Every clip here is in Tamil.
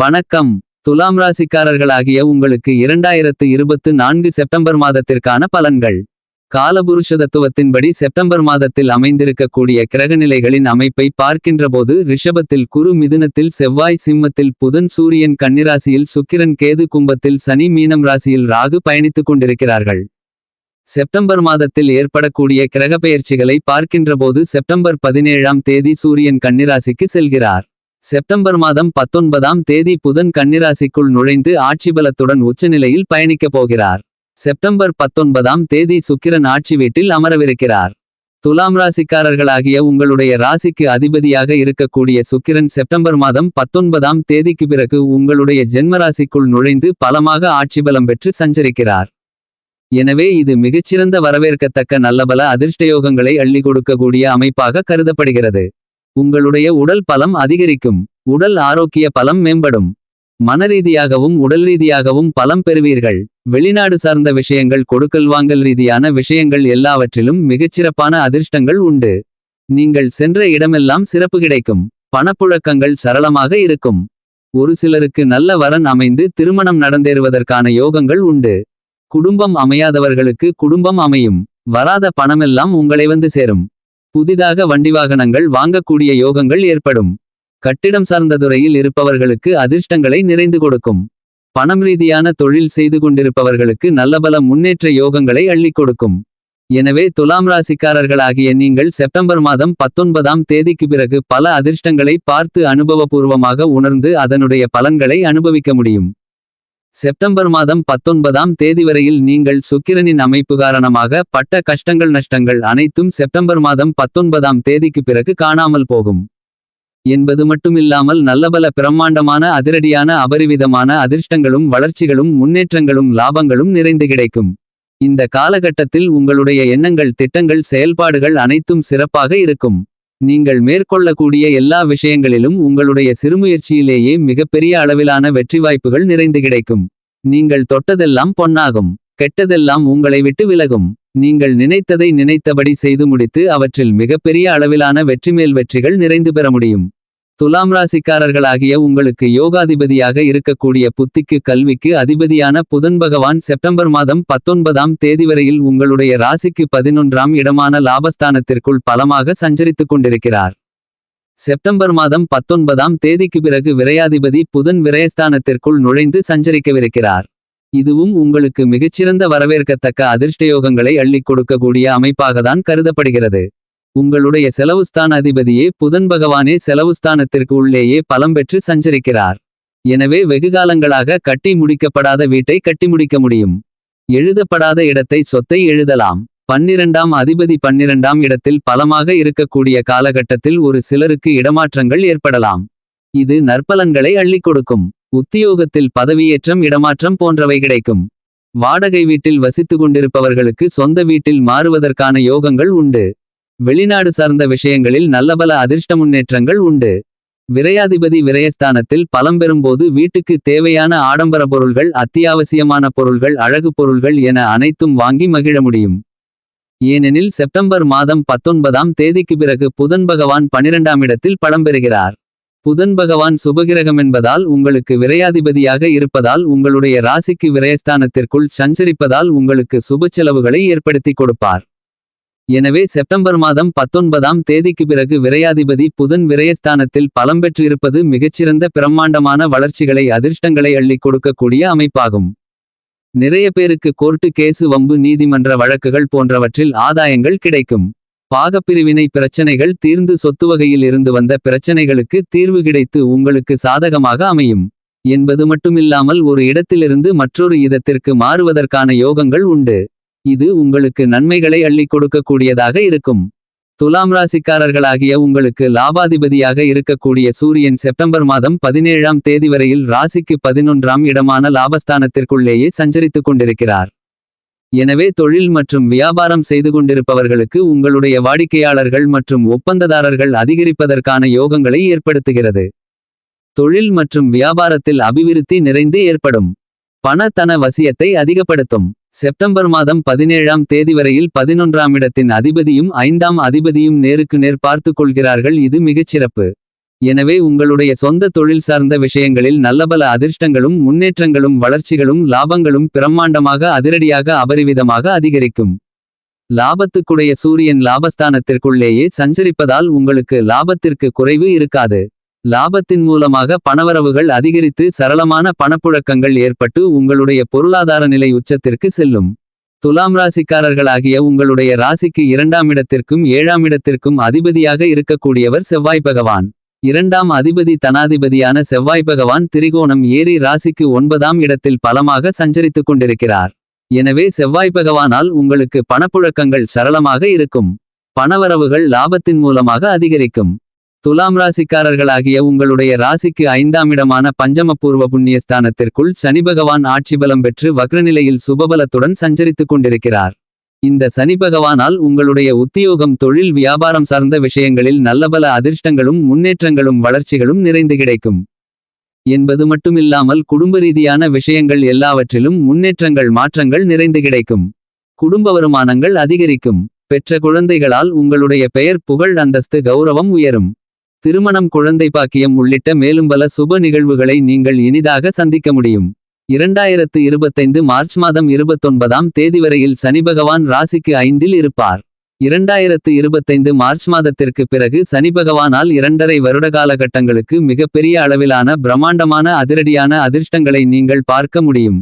வணக்கம். துலாம் ராசிக்காரர்களாகிய உங்களுக்கு இரண்டாயிரத்து இருபத்து நான்கு செப்டம்பர் மாதத்திற்கான பலன்கள். காலபுருஷ தத்துவத்தின்படி செப்டம்பர் மாதத்தில் அமைந்திருக்கக்கூடிய கிரகநிலைகளின் அமைப்பை பார்க்கின்றபோது ரிஷபத்தில் குரு மிதுனத்தில் செவ்வாய் சிம்மத்தில் புதன் சூரியன் கன்னிராசியில் சுக்கிரன் கேது கும்பத்தில் சனி மீனம் ராசியில் ராகு பயணித்துக் கொண்டிருக்கிறார்கள். செப்டம்பர் மாதத்தில் ஏற்படக்கூடிய கிரகப்பெயர்ச்சிகளை பார்க்கின்றபோது செப்டம்பர் பதினேழாம் தேதி சூரியன் கன்னிராசிக்கு செல்கிறார். செப்டம்பர் மாதம் பத்தொன்பதாம் தேதி புதன் கன்னிராசிக்குள் நுழைந்து ஆட்சிபலத்துடன் உச்சநிலையில் பயணிக்கப் போகிறார். செப்டம்பர் பத்தொன்பதாம் தேதி சுக்கிரன் ஆட்சி வீட்டில் அமரவிருக்கிறார். துலாம் ராசிக்காரர்களாகிய உங்களுடைய ராசிக்கு அதிபதியாக இருக்கக்கூடிய சுக்கிரன் செப்டம்பர் மாதம் பத்தொன்பதாம் தேதிக்கு பிறகு உங்களுடைய ஜென்மராசிக்குள் நுழைந்து பலமாக ஆட்சிபலம் பெற்று சஞ்சரிக்கிறார். எனவே இது மிகச்சிறந்த வரவேற்கத்தக்க நல்லபல அதிர்ஷ்டயோகங்களை அள்ளி கொடுக்கக்கூடிய அமைப்பாக கருதப்படுகிறது. உங்களுடைய உடல் பலம் அதிகரிக்கும். உடல் ஆரோக்கிய பலம் மேம்படும். மனரீதியாகவும் உடல் ரீதியாகவும் பலம் பெறுவீர்கள். வெளிநாடு சார்ந்த விஷயங்கள் கொடுக்கல் வாங்கல் ரீதியான விஷயங்கள் எல்லாவற்றிலும் மிகச்சிறப்பான அதிர்ஷ்டங்கள் உண்டு. நீங்கள் சென்ற இடமெல்லாம் சிறப்பு கிடைக்கும். பணப்புழக்கங்கள் சரளமாக இருக்கும். ஒரு சிலருக்கு நல்ல வரன் அமைந்து திருமணம் நடந்தேறுவதற்கான யோகங்கள் உண்டு. குடும்பம் அமையாதவர்களுக்கு குடும்பம் அமையும். வராத பணமெல்லாம் உங்களை வந்து சேரும். புதிதாக வண்டி வாகனங்கள் வாங்கக்கூடிய யோகங்கள் ஏற்படும். கட்டிடம் சார்ந்த துறையில் இருப்பவர்களுக்கு அதிர்ஷ்டங்களை நிறைந்து கொடுக்கும். பணம் ரீதியான தொழில் செய்து கொண்டிருப்பவர்களுக்கு நல்லபல முன்னேற்ற யோகங்களை அள்ளிக் கொடுக்கும். எனவே துலாம் ராசிக்காரர்களாகிய நீங்கள் செப்டம்பர் மாதம் பத்தொன்பதாம் தேதிக்கு பிறகு பல அதிர்ஷ்டங்களை பார்த்து அனுபவபூர்வமாக உணர்ந்து அதனுடைய பலன்களை அனுபவிக்க முடியும். செப்டம்பர் மாதம் பத்தொன்பதாம் தேதி வரையில் நீங்கள் சுக்கிரனின் அமைப்பு காரணமாக பட்ட கஷ்டங்கள் நஷ்டங்கள் அனைத்தும் செப்டம்பர் மாதம் பத்தொன்பதாம் தேதிக்கு பிறகு காணாமல் போகும். என்பது மட்டுமில்லாமல் நல்லபல பிரம்மாண்டமான அதிரடியான அபரிவிதமான அதிர்ஷ்டங்களும் வளர்ச்சிகளும் முன்னேற்றங்களும் லாபங்களும் நிறைந்து கிடைக்கும். இந்த காலகட்டத்தில் உங்களுடைய எண்ணங்கள் திட்டங்கள் செயல்பாடுகள் அனைத்தும் சிறப்பாக இருக்கும். நீங்கள் மேற்கொள்ளக்கூடிய எல்லா விஷயங்களிலும் உங்களுடைய சிறுமுயற்சியிலேயே மிகப்பெரிய அளவிலான வெற்றி வாய்ப்புகள் நிறைந்து கிடைக்கும். நீங்கள் தொட்டதெல்லாம் பொன்னாகும் கெட்டதெல்லாம் உங்களை விட்டு விலகும். நீங்கள் நினைத்ததை நினைத்தபடி செய்து முடித்து அவற்றில் மிகப்பெரிய அளவிலான வெற்றிமேல் வெற்றிகள் நிறைந்து பெற முடியும். துலாம் ராசிக்காரர்களாகிய உங்களுக்கு யோகாதிபதியாக இருக்கக்கூடிய புத்திக்கு கல்விக்கு அதிபதியான புதன் பகவான் செப்டம்பர் மாதம் பத்தொன்பதாம் தேதி வரையில் உங்களுடைய ராசிக்கு பதினொன்றாம் இடமான லாபஸ்தானத்திற்குள் பலமாக சஞ்சரித்துக் கொண்டிருக்கிறார். செப்டம்பர் மாதம் பத்தொன்பதாம் தேதிக்கு பிறகு விரையாதிபதி புதன் விரயஸ்தானத்திற்குள் நுழைந்து சஞ்சரிக்கவிருக்கிறார். இதுவும் உங்களுக்கு மிகச்சிறந்த வரவேற்கத்தக்க அதிர்ஷ்டயோகங்களை அள்ளிக் கொடுக்கக்கூடிய அமைப்பாகத்தான் கருதப்படுகிறது. உங்களுடைய செலவுஸ்தான அதிபதியே புதன் பகவானே செலவுஸ்தானத்திற்கு உள்ளேயே பலம் பெற்று சஞ்சரிக்கிறார். எனவே வெகுகாலங்களாக கட்டி முடிக்கப்படாத வீட்டை கட்டி முடிக்க முடியும். எழுதப்படாத இடத்தை சொத்தை எழுதலாம். பன்னிரண்டாம் அதிபதி பன்னிரண்டாம் இடத்தில் பலமாக இருக்கக்கூடிய காலகட்டத்தில் ஒரு சிலருக்கு இடமாற்றங்கள் ஏற்படலாம். இது நற்பலன்களை அள்ளி கொடுக்கும். உத்தியோகத்தில் பதவியேற்றம் இடமாற்றம் போன்றவை கிடைக்கும். வாடகை வீட்டில் வசித்து கொண்டிருப்பவர்களுக்கு சொந்த வீட்டில் மாறுவதற்கான யோகங்கள் உண்டு. வெளிநாடு சார்ந்த விஷயங்களில் நல்லபல அதிர்ஷ்ட முன்னேற்றங்கள் உண்டு. விரையாதிபதி விரயஸ்தானத்தில் பலம் பெறும்போது வீட்டுக்கு தேவையான ஆடம்பர பொருள்கள் அத்தியாவசியமான பொருள்கள் அழகு பொருள்கள் என அனைத்தும் வாங்கி மகிழ முடியும். ஏனெனில் செப்டம்பர் மாதம் பத்தொன்பதாம் தேதிக்கு பிறகு புதன் பகவான் பனிரெண்டாம் இடத்தில் படம் பெறுகிறார். புதன் பகவான் சுபகிரகம் என்பதால் உங்களுக்கு விரையாதிபதியாக இருப்பதால் உங்களுடைய ராசிக்கு விரயஸ்தானத்திற்குள் சஞ்சரிப்பதால் உங்களுக்கு சுப செலவுகளை ஏற்படுத்தி கொடுப்பார். எனவே செப்டம்பர் மாதம் பத்தொன்பதாம் தேதிக்கு பிறகு விரையாதிபதி புதன் விரயஸ்தானத்தில் பலம் பெற்றிருப்பது மிகச்சிறந்த பிரம்மாண்டமான வளர்ச்சிகளை அதிர்ஷ்டங்களை அள்ளிக் கொடுக்கக்கூடிய அமைப்பாகும். நிறைய பேருக்கு கோர்ட்டு கேசு வம்பு நீதிமன்ற வழக்குகள் போன்றவற்றில் ஆதாயங்கள் கிடைக்கும். பாகப்பிரிவினை பிரச்சனைகள் தீர்ந்து சொத்து வகையில் இருந்து வந்த பிரச்சனைகளுக்கு தீர்வு கிடைத்து உங்களுக்கு சாதகமாக அமையும். என்பது மட்டுமில்லாமல் ஒரு இடத்திலிருந்து மற்றொரு இதத்திற்கு மாறுவதற்கான யோகங்கள் உண்டு. இது உங்களுக்கு நன்மைகளை அள்ளிக் கொடுக்கக்கூடியதாக இருக்கும். துலாம் ராசிக்காரர்களாகிய உங்களுக்கு லாபாதிபதியாக இருக்கக்கூடிய சூரியன் செப்டம்பர் மாதம் பதினேழாம் தேதி வரையில் ராசிக்கு பதினொன்றாம் இடமான லாபஸ்தானத்திற்குள்ளேயே சஞ்சரித்துக் கொண்டிருக்கிறார். எனவே தொழில் மற்றும் வியாபாரம் செய்து கொண்டிருப்பவர்களுக்கு உங்களுடைய வாடிக்கையாளர்கள் மற்றும் ஒப்பந்ததாரர்கள் அதிகரிப்பதற்கான யோகங்களை ஏற்படுத்துகிறது. தொழில் மற்றும் வியாபாரத்தில் அபிவிருத்தி நிறைந்து ஏற்படும். பணத்தன வசியத்தை அதிகப்படுத்தும். செப்டம்பர் மாதம் பதினேழாம் தேதி வரையில் பதினொன்றாம் இடத்தின் அதிபதியும் ஐந்தாம் அதிபதியும் நேருக்கு நேர் பார்த்து கொள்கிறார்கள். இது மிகச்சிறப்பு எனவே உங்களுடைய சொந்த தொழில் சார்ந்த விஷயங்களில் நல்லபல அதிர்ஷ்டங்களும் முன்னேற்றங்களும் வளர்ச்சிகளும் லாபங்களும் பிரம்மாண்டமாக அதிரடியாக அபரிவிதமாக அதிகரிக்கும். லாபத்துக்குடைய சூரியன் லாபஸ்தானத்திற்குள்ளேயே சஞ்சரிப்பதால் உங்களுக்கு லாபத்திற்கு குறைவு இருக்காது. லாபத்தின் மூலமாக பணவரவுகள் அதிகரித்து சரளமான பணப்புழக்கங்கள் ஏற்பட்டு உங்களுடைய பொருளாதார நிலை உச்சத்திற்கு செல்லும். துலாம் ராசிக்காரர்களாகிய உங்களுடைய ராசிக்கு இரண்டாம் இடத்திற்கும் ஏழாம் இடத்திற்கும் அதிபதியாக இருக்கக்கூடியவர் செவ்வாய் பகவான். இரண்டாம் அதிபதி தனாதிபதியான செவ்வாய் பகவான் திரிகோணம் ஏரி ராசிக்கு ஒன்பதாம் இடத்தில் பலமாக சஞ்சரித்துக் கொண்டிருக்கிறார். எனவே செவ்வாய் பகவானால் உங்களுக்கு பணப்புழக்கங்கள் சரளமாக இருக்கும். பணவரவுகள் லாபத்தின் மூலமாக அதிகரிக்கும். துலாம் ராசிக்காரர்களாகிய உங்களுடைய ராசிக்கு ஐந்தாம் இடமான பஞ்சமபூர்வ புண்ணியஸ்தானத்திற்குள் சனி பகவான் ஆட்சி பலம் பெற்று வக்ரநிலையில் சுபபலத்துடன் சஞ்சரித்துக் கொண்டிருக்கிறார். இந்த சனி பகவானால் உங்களுடைய உத்தியோகம் தொழில் வியாபாரம் சார்ந்த விஷயங்களில் நல்லபல அதிர்ஷ்டங்களும் முன்னேற்றங்களும் வளர்ச்சிகளும் நிறைந்து கிடைக்கும். என்பது மட்டுமில்லாமல் குடும்ப ரீதியான விஷயங்கள் எல்லாவற்றிலும் முன்னேற்றங்கள் மாற்றங்கள் நிறைந்து கிடைக்கும். குடும்ப வருமானங்கள் அதிகரிக்கும். பெற்ற குழந்தைகளால் உங்களுடைய பெயர் புகழ் அந்தஸ்து கௌரவம் உயரும். திருமணம் குழந்தை பாக்கியம் உள்ளிட்ட மேலும் பல சுப நிகழ்வுகளை நீங்கள் இனிதாக சந்திக்க முடியும். இரண்டாயிரத்து இருபத்தைந்து மார்ச் மாதம் இருபத்தொன்பதாம் தேதி வரையில் சனி பகவான் ராசிக்கு ஐந்தில் இருப்பார். இரண்டாயிரத்து இருபத்தைந்து மார்ச் மாதத்திற்கு பிறகு சனி பகவானால் இரண்டரை வருட காலகட்டங்களுக்கு மிகப்பெரிய அளவிலான பிரம்மாண்டமான அதிரடியான அதிர்ஷ்டங்களை நீங்கள் பார்க்க முடியும்.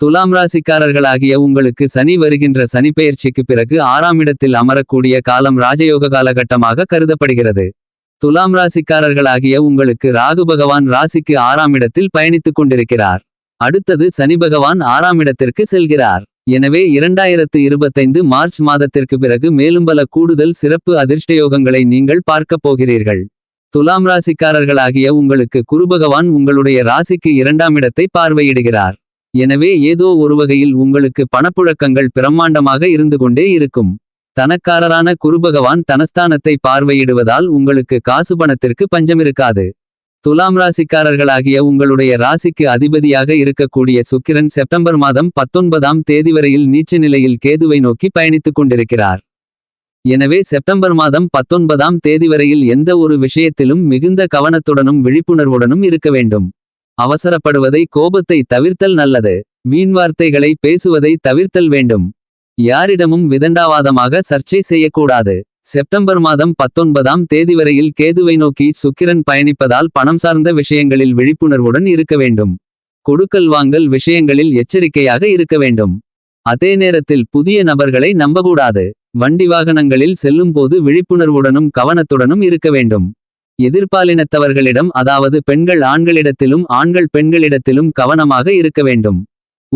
துலாம் ராசிக்காரர்களாகிய உங்களுக்கு சனி வருகின்ற சனி பெயர்ச்சிக்கு பிறகு ஆறாம் இடத்தில் அமரக்கூடிய காலம் ராஜயோக காலகட்டமாக கருதப்படுகிறது. துலாம் ராசிக்காரர்களாகிய உங்களுக்கு ராகு பகவான் ராசிக்கு ஆறாம் இடத்தில் பயணித்துக் கொண்டிருக்கிறார். அடுத்தது சனி பகவான் ஆறாம் இடத்திற்கு செல்கிறார். எனவே இரண்டாயிரத்து இருபத்தைந்து மார்ச் மாதத்திற்கு பிறகு மேலும் பல கூடுதல் சிறப்பு அதிர்ஷ்டயோகங்களை நீங்கள் பார்க்கப் போகிறீர்கள். துலாம் ராசிக்காரர்களாகிய உங்களுக்கு குருபகவான் உங்களுடைய ராசிக்கு இரண்டாம் இடத்தை பார்வையிடுகிறார். எனவே ஏதோ ஒரு வகையில் உங்களுக்கு பணப்புழக்கங்கள் பிரம்மாண்டமாக இருந்து கொண்டே இருக்கும். தனக்காரரான குருபகவான் தனஸ்தானத்தை பார்வையிடுவதால் உங்களுக்கு காசு பணத்திற்கு பஞ்சமிருக்காது. துலாம் ராசிக்காரர்களாகிய உங்களுடைய ராசிக்கு அதிபதியாக இருக்கக்கூடிய சுக்கிரன் செப்டம்பர் மாதம் பத்தொன்பதாம் தேதி வரையில் நீச்ச நிலையில் கேதுவை நோக்கி பயணித்துக் கொண்டிருக்கிறார். எனவே செப்டம்பர் மாதம் பத்தொன்பதாம் தேதி வரையில் எந்த ஒரு விஷயத்திலும் மிகுந்த கவனத்துடனும் விழிப்புணர்வுடனும் இருக்க வேண்டும். அவசரப்படுவதை கோபத்தை தவிர்த்தல் நல்லது. வீண் வார்த்தைகளை பேசுவதை தவிர்த்தல் வேண்டும். யாரிடமும் விதண்டாவாதமாக சர்ச்சை செய்யக்கூடாது. செப்டம்பர் மாதம் பத்தொன்பதாம் தேதி வரையில் கேதுவை நோக்கி சுக்கிரன் பயணிப்பதால் பணம் சார்ந்த விஷயங்களில் விழிப்புணர்வுடன் இருக்க வேண்டும். கொடுக்கல் வாங்கல் விஷயங்களில் எச்சரிக்கையாக இருக்க வேண்டும். அதே நேரத்தில் புதிய நபர்களை நம்பக்கூடாது. வண்டி வாகனங்களில் செல்லும்போது விழிப்புணர்வுடனும் கவனத்துடனும் இருக்க வேண்டும். எதிர்பாலினத்தவர்களிடம் அதாவது பெண்கள் ஆண்களிடத்திலும் ஆண்கள் பெண்களிடத்திலும் கவனமாக இருக்க வேண்டும்.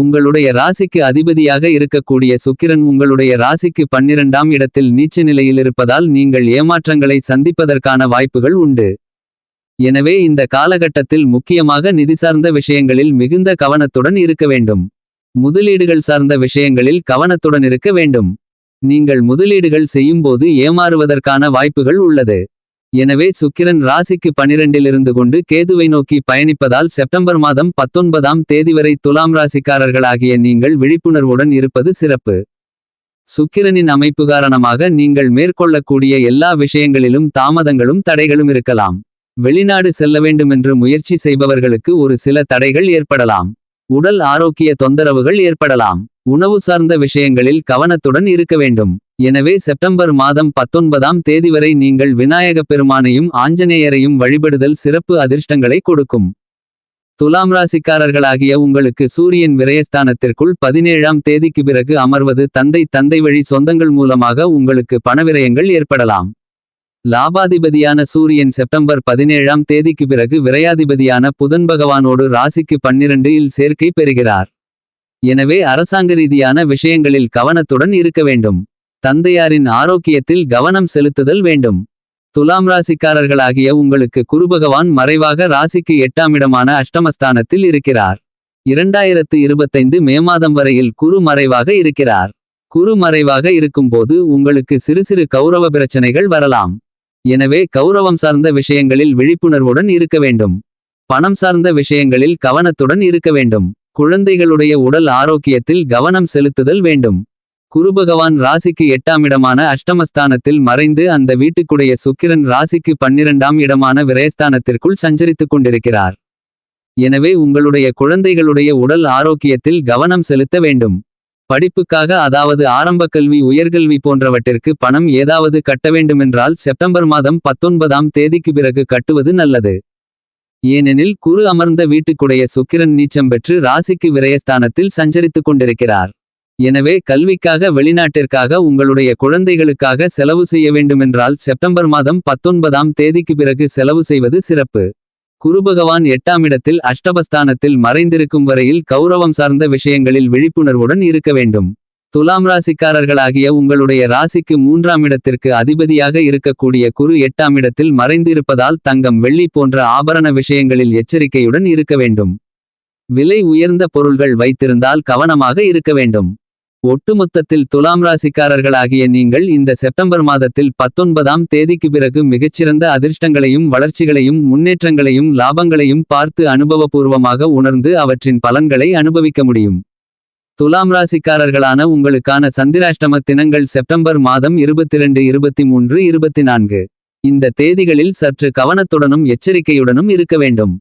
உங்களுடைய ராசிக்கு அதிபதியாக இருக்கக்கூடிய சுக்கிரன் உங்களுடைய ராசிக்கு பன்னிரண்டாம் இடத்தில் நீச்ச நிலையில் இருப்பதால் நீங்கள் ஏமாற்றங்களை சந்திப்பதற்கான வாய்ப்புகள் உண்டு. எனவே இந்த காலகட்டத்தில் முக்கியமாக நிதி சார்ந்த விஷயங்களில் மிகுந்த கவனத்துடன் இருக்க வேண்டும். முதலீடுகள் சார்ந்த விஷயங்களில் கவனத்துடன் இருக்க வேண்டும். நீங்கள் முதலீடுகள் செய்யும்போது ஏமாறுவதற்கான வாய்ப்புகள் உள்ளது. எனவே சுக்கிரன் ராசிக்கு பனிரெண்டிலிருந்து கொண்டு கேதுவை நோக்கி பயணிப்பதால் செப்டம்பர் மாதம் பத்தொன்பதாம் தேதி வரை துலாம் ராசிக்காரர்களாகிய நீங்கள் விழிப்புணர்வுடன் இருப்பது சிறப்பு. சுக்கிரனின் அமைப்பு காரணமாக நீங்கள் மேற்கொள்ளக்கூடிய எல்லா விஷயங்களிலும் தாமதங்களும் தடைகளும் இருக்கலாம். வெளிநாடு செல்ல வேண்டுமென்று முயற்சி செய்பவர்களுக்கு ஒரு சில தடைகள் ஏற்படலாம். உடல் ஆரோக்கிய தொந்தரவுகள் ஏற்படலாம். உணவு சார்ந்த விஷயங்களில் கவனத்துடன் இருக்க வேண்டும். எனவே செப்டம்பர் மாதம் பத்தொன்பதாம் தேதி வரை நீங்கள் விநாயகப் பெருமானையும் ஆஞ்சநேயரையும் வழிபடுதல் சிறப்பு அதிர்ஷ்டங்களை கொடுக்கும். துலாம் ராசிக்காரர்களாகிய உங்களுக்கு சூரியன் விரயஸ்தானத்திற்குள் பதினேழாம் தேதிக்கு பிறகு அமர்வது தந்தை தந்தை வழி சொந்தங்கள் மூலமாக உங்களுக்கு பணவிரயங்கள் ஏற்படலாம். லாபாதிபதியான சூரியன் செப்டம்பர் பதினேழாம் தேதிக்கு பிறகு விரையாதிபதியான புதன் பகவானோடு ராசிக்கு பன்னிரண்டு இல் சேர்க்கை பெறுகிறார். எனவே அரசாங்க ரீதியான விஷயங்களில் கவனத்துடன் இருக்க வேண்டும். தந்தையாரின் ஆரோக்கியத்தில் கவனம் செலுத்துதல் வேண்டும். துலாம் ராசிக்காரர்களாகிய உங்களுக்கு குருபகவான் மறைவாக ராசிக்கு எட்டாம் இடமான அஷ்டமஸ்தானத்தில் இருக்கிறார். இரண்டாயிரத்து இருபத்தைந்து மே மாதம் வரையில் குரு மறைவாக இருக்கிறார். குரு மறைவாக இருக்கும்போது உங்களுக்கு சிறு சிறு கௌரவ பிரச்சனைகள் வரலாம். எனவே கௌரவம் சார்ந்த விஷயங்களில் விழிப்புணர்வுடன் இருக்க வேண்டும். பணம் சார்ந்த விஷயங்களில் கவனத்துடன் இருக்க வேண்டும். குழந்தைகளுடைய உடல் ஆரோக்கியத்தில் கவனம் செலுத்துதல் வேண்டும். குருபகவான் ராசிக்கு எட்டாம் இடமான அஷ்டமஸ்தானத்தில் மறைந்து அந்த வீட்டுக்குடைய சுக்கிரன் ராசிக்கு பன்னிரண்டாம் இடமான விரயஸ்தானத்திற்குள் சஞ்சரித்துக் கொண்டிருக்கிறார். எனவே உங்களுடைய குழந்தைகளுடைய உடல் ஆரோக்கியத்தில் கவனம் செலுத்த வேண்டும். படிப்புக்காக அதாவது ஆரம்பக் கல்வி உயர்கல்வி போன்றவற்றிற்கு பணம் ஏதாவது கட்ட வேண்டுமென்றால் செப்டம்பர் மாதம் பத்தொன்பதாம் தேதிக்கு பிறகு கட்டுவது நல்லது. ஏனெனில் குரு அமர்ந்த வீட்டுக்குடைய சுக்கிரன் நீச்சம் பெற்று ராசிக்கு விரயஸ்தானத்தில் சஞ்சரித்துக் கொண்டிருக்கிறார். எனவே கல்விக்காக வெளிநாட்டிற்காக உங்களுடைய குழந்தைகளுக்காக செலவு செய்ய வேண்டுமென்றால் செப்டம்பர் மாதம் பத்தொன்பதாம் தேதிக்கு பிறகு செலவு செய்வது சிறப்பு. குருபகவான் எட்டாம் இடத்தில் அஷ்டபஸ்தானத்தில் மறைந்திருக்கும் வரையில் கௌரவம் சார்ந்த விஷயங்களில் விழிப்புணர்வுடன் இருக்க வேண்டும். துலாம் ராசிக்காரர்களாகிய உங்களுடைய ராசிக்கு மூன்றாம் இடத்திற்கு அதிபதியாக இருக்கக்கூடிய குரு எட்டாம் இடத்தில் மறைந்திருப்பதால் தங்கம் வெள்ளி போன்ற ஆபரண விஷயங்களில் எச்சரிக்கையுடன் இருக்க வேண்டும். விலை உயர்ந்த பொருள்கள் வைத்திருந்தால் கவனமாக இருக்க வேண்டும். ஒட்டுமொத்தத்தில் துலாம் ராசிக்காரர்களாகிய நீங்கள் இந்த செப்டம்பர் மாதத்தில் பத்தொன்பதாம் தேதிக்கு பிறகு மிகச்சிறந்த அதிர்ஷ்டங்களையும் வளர்ச்சிகளையும் முன்னேற்றங்களையும் லாபங்களையும் பார்த்து அனுபவபூர்வமாக உணர்ந்து அவற்றின் பலன்களை அனுபவிக்க முடியும். துலாம் ராசிக்காரர்களான உங்களுக்கான சந்திராஷ்டம தினங்கள் செப்டம்பர் மாதம் இருபத்திரண்டு இருபத்தி மூன்று இருபத்தி நான்கு இந்த தேதிகளில் சற்று கவனத்துடனும் எச்சரிக்கையுடனும் இருக்க வேண்டும்.